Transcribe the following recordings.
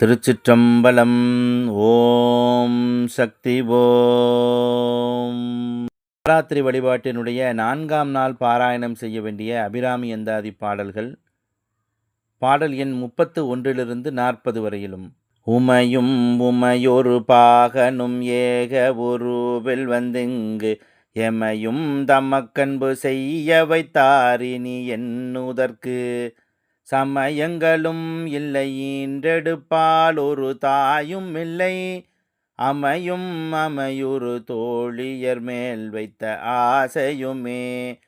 திருச்சிற்றம்பலம். ஓம் சக்தி ஓம் நவராத்திரி வழிபாட்டினுடைய நான்காம் நாள் பாராயணம் செய்ய வேண்டிய அபிராமி எந்தாதி பாடல்கள். பாடல் எண் முப்பத்து ஒன்றிலிருந்து நாற்பது வரையிலும். உமையும் உமையொரு பாகனும் ஏக உருவில் வந்திங்கு. எமையும் தமக்கன்பு செய்ய வைத்தாரினி என்னுதற்கு. சமயங்களும் இல்லை ஈன்றெடுப்பால் ஒரு தாயும் இல்லை. அமையும் அமையுறு தோழியர் மேல் வைத்த ஆசையுமே.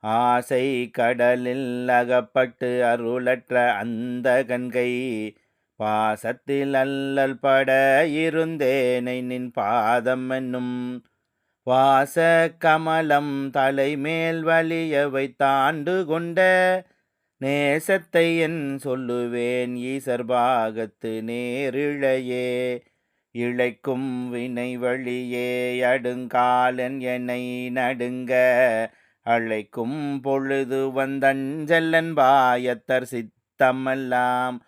ஆசை கடலில் அகப்பட்டு அருளற்ற அந்த கண்கை. பாசத்தில் அல்லல் பட இருந்தேனை நின் பாதம் என்னும். வாச கமலம் தலைமேல் வலிய வைத்தாண்டு கொண்ட நேசத்தை என் சொல்லுவேன் ஈசர் பாகத்து நேரிழையே. இழைக்கும் வினை வழியே அடுங்காலன் என்னை நடுங்க. அழைக்கும் பொழுது வந்தஞ்சல்லன் பாயத்தர் சித்தமெல்லாம்.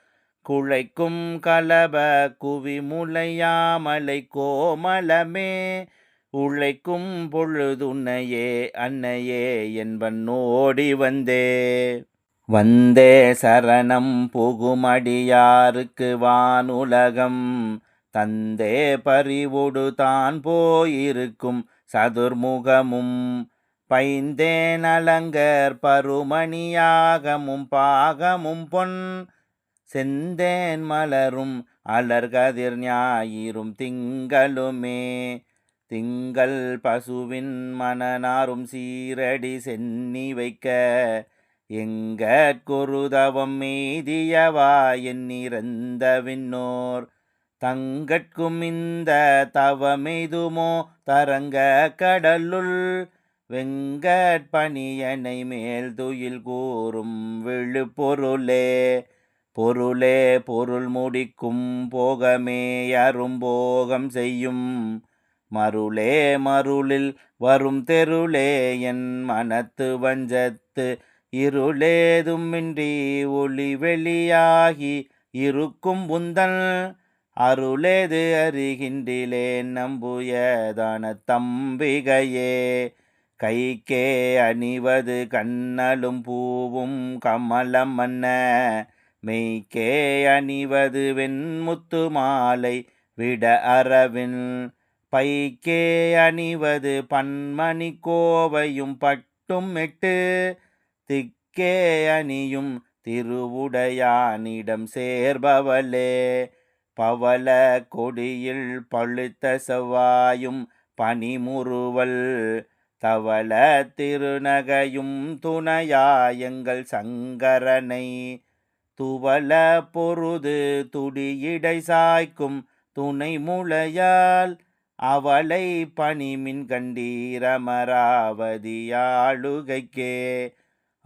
குழைக்கும் கலப குவி முளையாமலை கோமலமே உழைக்கும் பொழுதுன்னையே அன்னையே என்பன் ஓடி வந்தே. வந்தே சரணம் புகுமடியாருக்கு வானுலகம். தந்தே பறிவுடு தான் போயிருக்கும் சதுர்முகமும். பைந்தேன் அலங்கர் பருமணியாகமும் பாகமும் பொன். செந்தேன் மலரும் அலர்கதிர் ஞாயிறும் திங்களுமே. திங்கள் பசுவின் மனனாரும் சீரடி சென்னி வைக்க. எங்கற்கொருதவம் மீதியவா எண்ணிறந்த விண்ணோர் தங்கட்கும் இந்த தவமெதுமோ தரங்க கடலுள்? வெங்கட்பணியனை மேல் துயில் கூறும் விழுப்பொருளே பொருளே பொருள் முடிக்கும் போகமே அரும்போகம் செய்யும். மருளே மருளில் வரும் தெருளே என் மனத்து வஞ்சத்து இருளேதுமின்றி ஒளி வெளியாகி இருக்கும் புந்தன் அருளேது அறிகின்றிலேன் நம்புயதான தம்பிகையே. கைக்கே அணிவது கண்ணலும் பூவும் கமலம் மன்ன மெய்க்கே அணிவது வெண்முத்து மாலை விட அறவின். பைக்கே அணிவது பன்மணி கோவையும் பட்டும் எட்டு. திக்கே அணியும் திருவுடையானிடம் சேர்பவளே. பவள கொடியில் பழுத்த செவ்வாயும் பனிமுறுவல். தவள திருநகையும் துணையாயங்கள் சங்கரனை. துவல பொருது துடியிடை சாய்க்கும் துணை முளையால் அவளை பணிமின் கண்டீரமராவதியாளுகைக்கே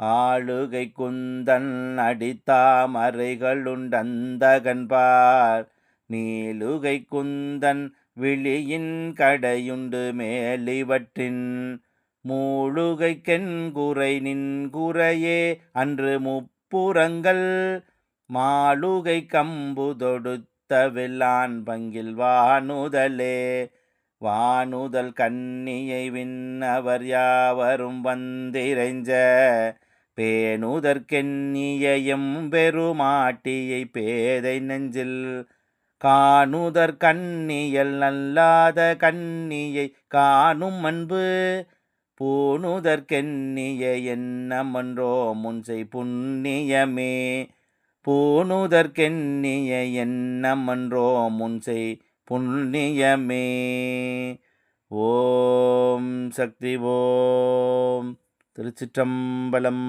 ஆளுகை குந்தன் அடித்தாமரைகளுண்டந்தகன்பார். நீலுகை குந்தன் விழியின் கடையுண்டு மேலிவற்றின் மூழுகை கென்குறை நின் குறையே அன்று முப்புறங்கள். மாளுகை கம்பு தொடுத்த வெள்ளான் பங்கில் வானுதலே. வானுதல் கண்ணியை விண்ணவர் யாவரும் வந்திரைஞ்ச பேணுதற்கெண்ணியம் பெருமாட்டியை பேதை நெஞ்சில் காணுதற் கண்ணியல் நல்லாத கண்ணியை காணும் அன்பு. பூணுதற்கெண்ணிய என்னமன்றோ முன்சை புண்ணியமே. பூணுதற்கெண்ணிய என்னமன்றோ முன்சை புண்ணியமே. ஓம் சக்தி ஓம் திருச்சிற்றம்பலம்.